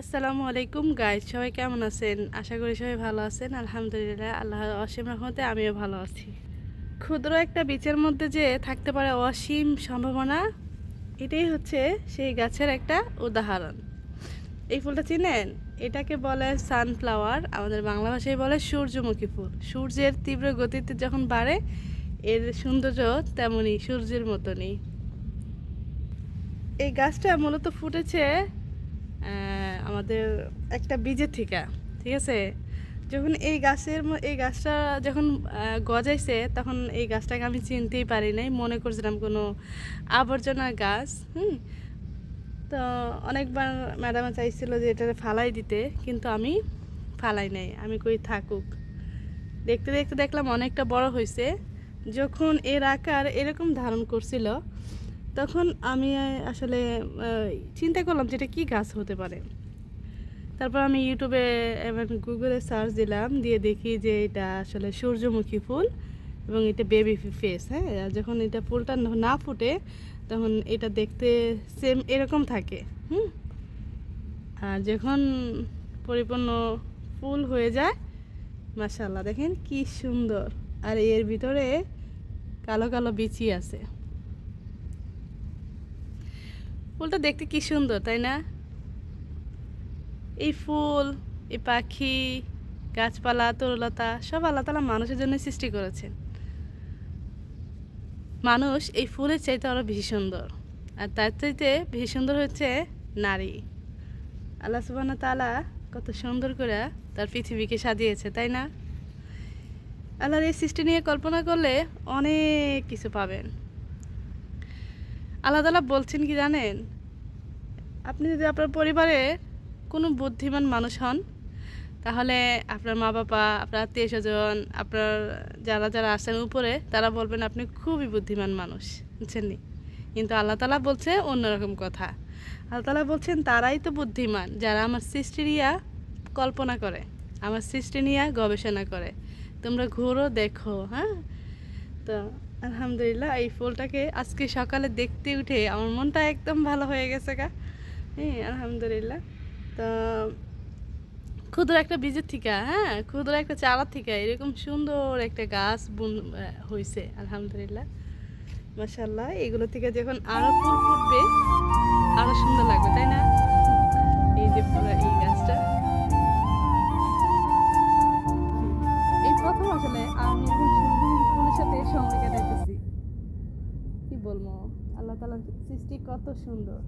আসসালামু আলাইকুম গাইজ সবাই কেমন আছেন? আশা করি সবাই ভালো আছেন। আলহামদুলিল্লাহ আল্লাহ অসীম রহমতে আমিও ভালো আছি। ক্ষুদ্র একটা বীজের মধ্যে যে থাকতে পারে অসীম সম্ভাবনা, এটাই হচ্ছে সেই গাছের একটা উদাহরণ। এই ফুলটা চিনেন? এটাকে বলে সানফ্লাওয়ার আমাদের বাংলা ভাষায় বলে সূর্যমুখী ফুল। সূর্যের তীব্র গতিতে যখন বাড়ে, এর সৌন্দর্য তেমনই সূর্যের মতনই। এই গাছটা মূলত ফুটেছে আমাদের একটা বীজের থেকে ঠিক আছে? যখন এই গাছের এই গাছটা যখন গজাইছে, তখন এই গাছটাকে আমি চিনতেই পারি নাই, মনে করছিলাম কোনো আবর্জনা গাছ, হুম? তো অনেকবার ম্যাডাম চাইছিল যে এটা ফালাই দিতে, কিন্তু আমি ফালাই নাই, আমি কই থাকুক। দেখতে দেখতে দেখলাম অনেকটা বড় হয়েছে যখন এর আকার এরকম ধারণ করছিল তখন আমি আসলে চিন্তা করলাম যে এটা কী গাছ হতে পারে। তারপর আমি ইউটিউবে এবং গুগলে সার্চ দিলাম, দিয়ে দেখি যে এটা আসলে সূর্যমুখী ফুল এবং এটা বেবি ফেস হ্যাঁ? যখন এটা ফুলটা না ফুটে, তখন এটা দেখতে সেম এরকম থাকে, হুম? আর যখন পরিপূর্ণ ফুল হয়ে যায় মাশাল্লাহ দেখেন কি সুন্দর। আর এর ভিতরে কালো কালো বিচি আছে। ফুলটা দেখতে কি সুন্দর, তাই না? এই ফুল, এই পাখি, গাছপালা, তরুলতা, সব আল্লাহ তালা মানুষের জন্য সৃষ্টি করেছেন। মানুষ এই ফুলের চাইতে আরও বেশি সুন্দর, আর তার চাইতে বেশি সুন্দর হচ্ছে নারী। আল্লাহ সুবাহ তালা কত সুন্দর করে তার পৃথিবীকে সাজিয়েছে, তাই না? আল্লাহর এই সৃষ্টি নিয়ে কল্পনা করলে অনেক কিছু পাবেন। আল্লাহ তালা বলছেন কি জানেন? আপনি যদি আপনার পরিবারের কোনো বুদ্ধিমান মানুষ হন, তাহলে আপনার মা বাবা, আপনার আত্মীয় স্বজন, আপনার যারা যারা আছেন উপরে, তারা বলবেন আপনি খুবই বুদ্ধিমান মানুষ, বুঝছেন নি? কিন্তু আল্লাহ তালা বলছে অন্যরকম কথা। আল্লাহ তালা বলছেন, তারাই তো বুদ্ধিমান, যারা আমার সৃষ্টি নিয়ে কল্পনা করে, আমার সৃষ্টি নিয়ে গবেষণা করে। তোমরা ঘুরো, দেখো হ্যাঁ? তো আলহামদুলিল্লাহ, এই ফুলটাকে আজকে সকালে দেখতে উঠে আমার মনটা একদম ভালো হয়ে গেছে গা। হ্যাঁ আলহামদুলিল্লাহ। তো, ক্ষুদ্র একটা বীজের থিকা হ্যাঁ? ক্ষুদ্র একটা চারা থিকা, এরকম সুন্দর একটা গাছ বুন হয়েছে আলহামদুলিল্লাহ। মাসাল্লাহ এগুলো থেকে যখন আরও ফুল ফুটবে, আরও সুন্দর লাগবে, তাই না? এই যে পুরো এই গাছটা। এই প্রথম আসলে আমি সাথে সময় কাটাইতেছি। কি বলব? আল্লাহ তালার সৃষ্টি কত সুন্দর।